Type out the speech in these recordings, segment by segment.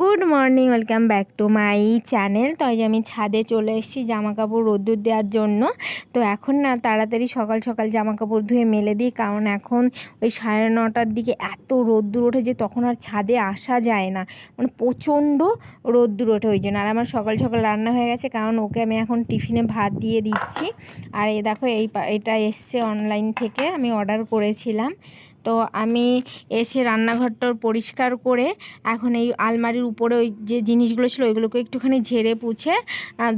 Good morning, welcome back to my channel. তো আজ আমি ছাদে চলে এসেছি জামা কাপড় রোদ্দুর দেওয়ার জন্য। তো এখন না তাড়াতাড়ি সকাল সকাল জামা কাপড় ধুয়ে মেলে দিই, কারণ এখন ওই সাড়ে নটার দিকে এত রোদ্দুর ওঠে যে তখন আর ছাদে আসা যায় না। মানে প্রচণ্ড রোদ্দুর ওঠে ওই জন্য। আর আমার সকাল সকাল রান্না হয়ে গেছে, কারণ ওকে আমি এখন টিফিনে ভাত দিয়ে দিচ্ছি। আর এই দেখো, এই এটা এসছে অনলাইন থেকে, আমি অর্ডার করেছিলাম। তো আমি এসে রান্নাঘরটা পরিষ্কার করে এখন এই আলমারির উপরে ওই যে জিনিসগুলো ছিল ওইগুলোকে একটুখানি ঝেড়ে পুছে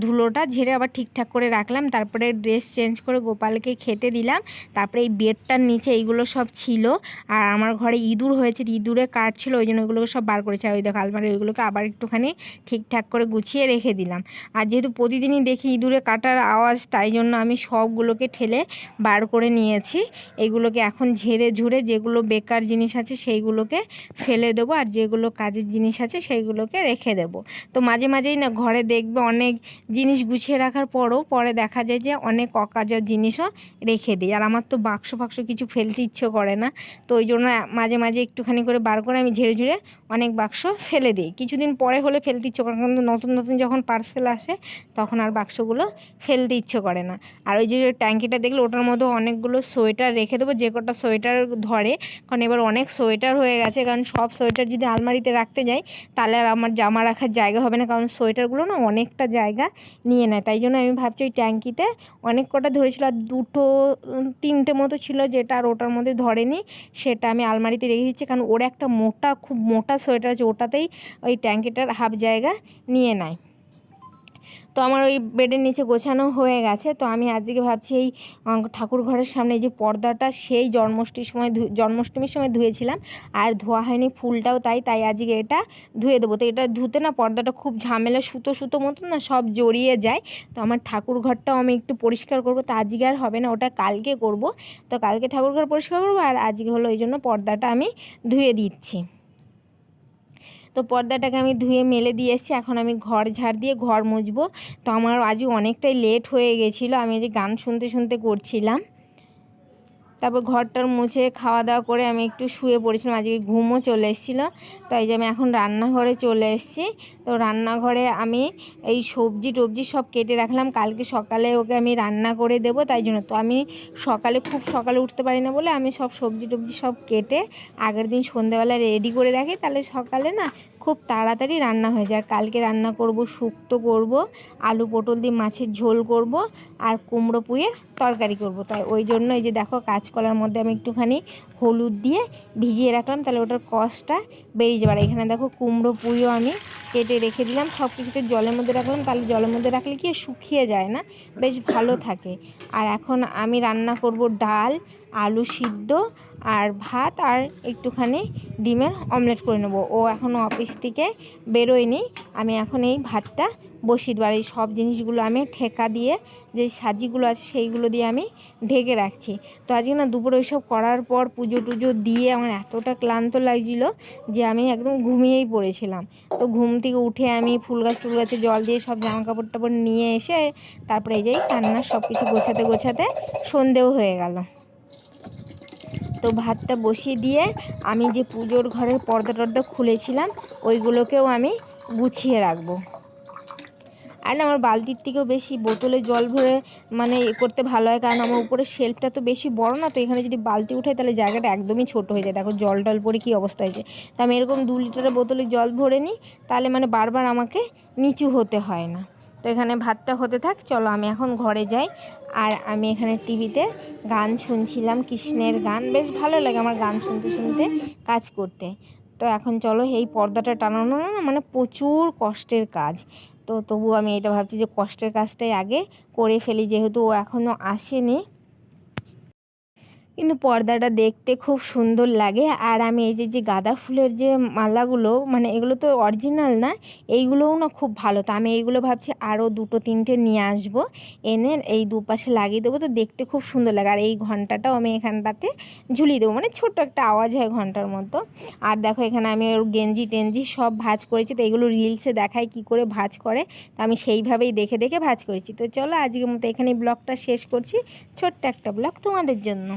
ধুলোটা ঝেড়ে আবার ঠিকঠাক করে রাখলাম। তারপরে ড্রেস চেঞ্জ করে গোপালকে খেতে দিলাম। তারপরে এই বেডটার নিচে এইগুলো সব ছিল। আর আমার ঘরে ইঁদুর হয়েছে ইঁদুরে কাঠ ছিল, ওই জন্য ওইগুলোকে সব বার করেছে। আর ওই দেখো আলমারি ওইগুলোকে আবার একটুখানি ঠিকঠাক করে গুছিয়ে রেখে দিলাম। আর যেহেতু প্রতিদিনই দেখি ইঁদুরে কাটার আওয়াজ, তাই জন্য আমি সবগুলোকে ঠেলে বার করে নিয়েছি। এগুলোকে এখন ঝেড়ে ঝুড়ে যেগুলো বেকার জিনিস আছে সেইগুলোকে ফেলে দেবো আর যেগুলো কাজের জিনিস আছে সেইগুলোকে রেখে দেবো। তো মাঝে মাঝেই না ঘরে দেখবে অনেক জিনিস গুছিয়ে রাখার পরও পরে দেখা যায় যে অনেক অকাজের জিনিসও রেখে দিই। আর আমার তো বাক্স ফাক্স কিছু ফেলতে ইচ্ছে করে না। তো ওই জন্য মাঝে মাঝে একটুখানি করে বার করে আমি ঝেড়ে ঝুড়ে অনেক বাক্স ফেলে দিই। কিছুদিন পরে হলে ফেলতে ইচ্ছে করে কিন্তু নতুন নতুন যখন পার্সেল আসে তখন আর বাক্সগুলো ফেলতে ইচ্ছে করে না। আর ওই যে ট্যাঙ্কিটা দেখলে ওটার মধ্যে অনেকগুলো সোয়েটার রেখে দেবো, যে কটা সোয়েটার ধরে কারণ এবার অনেক সোয়েটার হয়ে গেছে। কারণ সব সোয়েটার যদি আলমারিতে রাখতে যাই, তাহলে আর আমার জামা রাখার জায়গা হবে না। কারণ সোয়েটারগুলো না অনেকটা জায়গা নিয়ে নেয়। তাই জন্য আমি ভাবছি ওই ট্যাঙ্কিতে অনেক কটা ধরেছিল আর দুটো তিনটে মতো ছিল যেটা আর ওটার মধ্যে ধরেনি। সেটা আমি আলমারিতে রেখে দিচ্ছি। কারণ ওর একটা মোটা, খুব মোটা সোয়েটার আছে। ওটাতেই ওই ট্যাঙ্কিটার হাফ জায়গা নিয়ে নেয়। তো আমার ওই বেডের নিচে গোছানো হয়ে গেছে। তো আমি আজকে ভাবছি এই ঠাকুর ঘরের সামনে যে পর্দাটা, সেই জন্মাষ্টমীর সময় জন্মাষ্টমীর সময় ধুয়েছিলাম। আর ধোয়া হয়নি ফুলটাও তাই তাই আজকে এটা ধুয়ে দেবো। তো এটা ধুতে না পর্দাটা খুব ঝামেলা, সুতো সুতো মতো না সব জড়িয়ে যায়। তো আমার ঠাকুর ঘরটাও আমি একটু পরিষ্কার করব। তো আজকে আর হবে না, ওটা কালকে করব। তো কালকে ঠাকুর ঘর পরিষ্কার করব, আর আজকে হলো ওই জন্য পর্দাটা আমি ধুয়ে দিচ্ছি। তো পর্দাটাকে আমি ধুয়ে মেলে দিয়ে এসেছি। এখন আমি ঘর ঝাড় দিয়ে ঘর মুছবো। তো আমার আজ অনেকটাই লেট হয়ে গেছিল। আমি যে গান শুনতে শুনতে করছিলাম। তারপর ঘরটার মুছে খাওয়া দাওয়া করে আমি একটু শুয়ে পড়েছিলাম। আজকে ঘুমও চলে এসেছিল। তাই যে আমি এখন রান্নাঘরে চলে এসেছি। তো রান্নাঘরে আমি এই সবজি টবজি সব কেটে রাখলাম। কালকে সকালে ওকে আমি রান্না করে দেবো তাই জন্য। তো আমি সকালে, খুব সকালে উঠতে পারি না বলে আমি সব সবজি টবজি সব কেটে আগের দিন সন্ধ্যেবেলা রেডি করে রাখি। তাহলে সকালে না খুব তাড়াতাড়ি রান্না হয়ে যায়। আর কালকে রান্না করব শুক্তো করব, আলু পটল দিয়ে মাছের ঝোল করব আর কুমড়ো পুঁয়ে তরকারি করব। তাই ওই জন্য এই যে দেখো কাঁচকলার মধ্যে আমি একটুখানি হলুদ দিয়ে ভিজিয়ে রাখলাম, তাহলে ওটার কষটা বেরিয়ে যাবে। আর এখানে দেখো কুমড়ো পুঁইও আমি কেটে রেখে দিলাম সব কিছুতে জলের মধ্যে রাখলাম। তাহলে জলের মধ্যে রাখলে কি শুকিয়ে যায় না? বেশ ভালো থাকে। আর এখন আমি রান্না করব ডাল, আলু সিদ্ধ আর ভাত আর একটুখানি ডিমের অমলেট করে নেব। ও এখনও অফিস থেকে বেরোয়নি। আমি এখন এই ভাতটা বসিয়ে দেবো। এই সব জিনিসগুলো আমি ঠেকা দিয়ে যে সাজিগুলো আছে সেইগুলো দিয়ে আমি ঢেকে রাখছি। তো আজকে না দুপুরে ওইসব করার পর পুজো টুজো দিয়ে আমার এতটা ক্লান্ত লাগছিল যে আমি একদম ঘুমিয়েই পড়েছিলাম। তো ঘুম থেকে উঠে আমি ফুল গাছ টুল গাছে জল দিয়ে সব জামা কাপড় টাপড় নিয়ে এসে তারপরে এই যে রান্না সব কিছু গোছাতে গোছাতে সন্ধেও হয়ে গেল। তো ভাতটা বসিয়ে দিয়ে আমি যে পুজোর ঘরের পর্দা টর্দা খুলেছিলাম, ওইগুলোকেও আমি গুছিয়ে রাখব। আর না, আমার বালতির থেকেও বেশি বোতলে জল ভরে মানে এ করতে ভালো হয়, কারণ আমার উপরে শেল্ফটা তো বেশি বড় না, তো এখানে যদি বালতি উঠাই তাহলে জায়গাটা একদমই ছোট হয়ে যায়। দেখো জল টল পরে কী অবস্থা হয়েছে। তা আমি এরকম দু লিটারের বোতলে জল ভরে নিই, তাহলে মানে বারবার আমাকে নিচু হতে হয় না। তো এখানে ভাতটা হতে থাক, চলো আমি এখন ঘরে যাই। আর আমি এখানে টিভিতে গান শুনছিলাম, কৃষ্ণের গান। বেশ ভালো লাগে আমার গান শুনতে শুনতে, কাজ করতে। তো এখন চলো এই পর্দাটা টানানো না মানে প্রচুর কষ্টের কাজ। তো তবু আমি এটা ভাবছি যে কষ্টের কাজটাই আগে করে ফেলি, যেহেতু ও এখনও আসেনি। কিন্তু পর্দাটা দেখতে খুব সুন্দর লাগে। আর আমি এই যে যে গাঁদা ফুলের যে মালাগুলো মানে এগুলো তো অরিজিনাল না, এইগুলোও না খুব ভালো। তো আমি এইগুলো ভাবছি আরও দুটো, তিনটে নিয়ে আসব, এনে এই দুপাশে লাগিয়ে দেবো। তো দেখতে খুব সুন্দর লাগে। আর এই ঘন্টাটাও আমি এখানটাতে ঝুলিয়ে দেবো। মানে ছোট্ট একটা আওয়াজ হয় ঘণ্টার মতো। আর দেখো, এখানে আমি ওর গেঞ্জি টেঞ্জি সব ভাজ করেছি। তো এগুলো রিলসে দেখায় কি করে ভাজ করে। তো আমি সেইভাবেই দেখে দেখে ভাজ করেছি। তো চলো, আজকের মতো এখানে ব্লগটা শেষ করছি। ছোট্ট একটা ব্লগ তোমাদের জন্য।